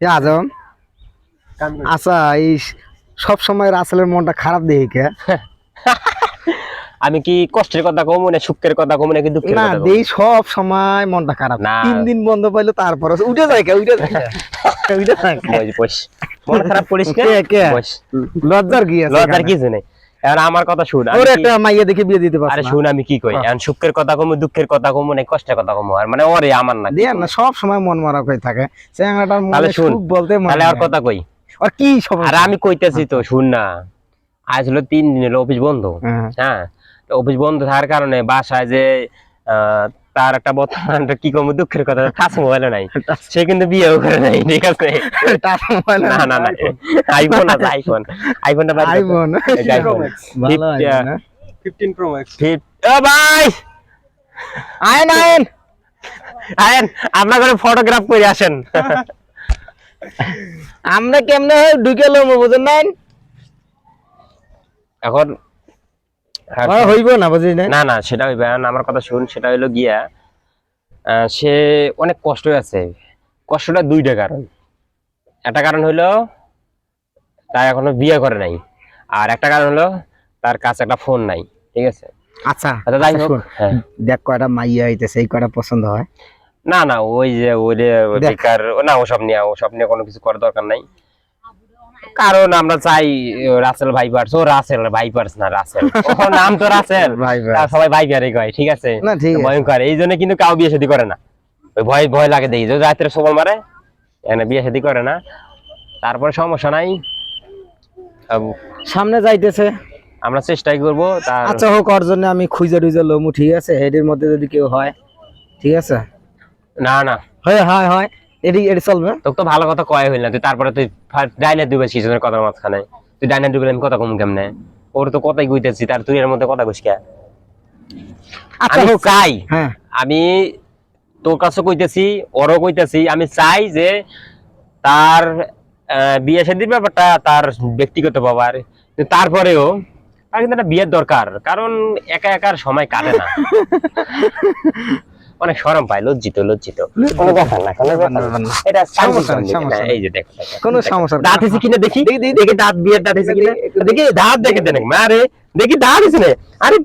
আজম আচ্ছা এই সব সময় রাসেলের মনটা খারাপ দেখি কে আমি কি কষ্টের কথা কমু না সুখের কথা কমু না কি দুঃখের না কথা? দেই সব সময় মনটা খারাপ না। তিন দিন বন্ধ পাইলো তারপর উঠে যায় কে উঠে যায়? উঠে যায় বস মন খারাপ করিস কে, কে? বস লজ্জার কি আছে লজ্জার? কিছু নেই এখন আমার কথা শুন ওর একটা মাইয়া দেখে বিয়ে দিতে পারছ আরে শুন আমি কি কই? হ্যাঁ। এখন সুখের কথা কমু দুঃখের কথা কমু না কষ্টের কথা কমু আর মানে ওরে আমার না দেন না সব সময় মন মারা কই থাকে। চ্যাংড়াটার মনে সুখ বলতে মানে তাহলে আর কথা কই? আর কি সব আর আমি কইতেছি তো শুন না। আজ হলো তিন দিন হলো অফিস বন্ধ। হ্যাঁ। হ্যাঁ অফিস বন্ধ থাকার কারণে বাসায় যে আহ, তার একটা বর্তমান কি কম দুঃখের কথা টাচ মোবাইল নাই। সে কিন্তু বিয়েও করে নাই ঠিক আছে? টাচ মোবাইল না না না আইফোন আছে আইফোন আইফোনটা আইফোন। ভালো Fifty, আইফোন, হ্যাঁ? 15 Pro Max. ফিফ- ও ভাই! আয়েন আয়েন! আয়েন আপনার করে ফটোগ্রাফ করে আসেন। আমরা কেমনে ঢুকে লম বুঝেন নাই? এখন হইব না বুঝি না? না সেটা হইবে আমার কথা শুন সেটা হইল গিয়া সে অনেক কষ্ট আছে। কষ্টটা দুইটা কারণ। একটা কারণ হইল তার এখনও বিয়ে করে নাই। আর একটা কারণ হলো তার কাছে একটা ফোন নাই ঠিক আছে? আচ্ছা আচ্ছা যাই আচ্ছা, হোক হ্যাঁ। দেখ কয়টা মাইয়া আইতেছে এই কয়টা পছন্দ হয়। না না ওই যে ওই বেকার না ওসব নিয়ে ওসব নিয়ে কোনো কিছু করার দরকার নাই। কারণ আমরা চাই রাসেল ভাইপার্স ও রাসেল ভাইপার্স না রাসেল ও নাম তো রাসেল ভাইপার্স। সবাই ভাইপারই কয় ঠিক আছে? না ঠিক ভয়ঙ্কর। এই জন্য কিন্তু কাউ বিয়ে শাদী করে না। ওই ভয় ভয় লাগে দেখি। যদি রাত্রে সবল মারে এখানে বিয়ে শাদী করে না। তারপরে সমস্যা নাই। সামনে যাইতেছে। আমরা চেষ্টাই করব তার আচ্ছা হোক ওর জন্য আমি খুঁজে টুইজে লমু ঠিক আছে? হেডের মধ্যে যদি কেউ হয় ঠিক আছে? না না। হয় হয় হয়। এটি এটি চলবে তোকে তো ভালো কথা কয় হইল না তুই তারপরে তুই ডাইনে দুবে কিছুজনের কথার মাঝখানে তুই ডাইনে দুবে আমি কথা কম কেমনে? ওর তো কথাই কইতেছি তার তুই এর মধ্যে কথা কইস কে? আচ্ছা আমি চাই হ্যাঁ। আমি তোর কাছে কইতেছি ওরও কইতেছি আমি চাই যে তার বিয়ে শাদীর ব্যাপারটা তার ব্যক্তিগত ব্যাপার তারপরেও তার কিন্তু একটা বিয়ের দরকার কারণ একা একার সময় কাটে না। অনেক সরম পায় লজ্জিত লজ্জিত। কোনো ব্যাপার না কোনো ব্যাপার না। এটা সমস্যা না, এই যে দেখো। কোনো সমস্যা। দাঁত আছে কিনা দেখি? দেখি দাঁত বিয়ের দাঁত আছে কিনা? দেখি দাঁত দেখে দেন। মারে দেখি দাঁত এসে আরে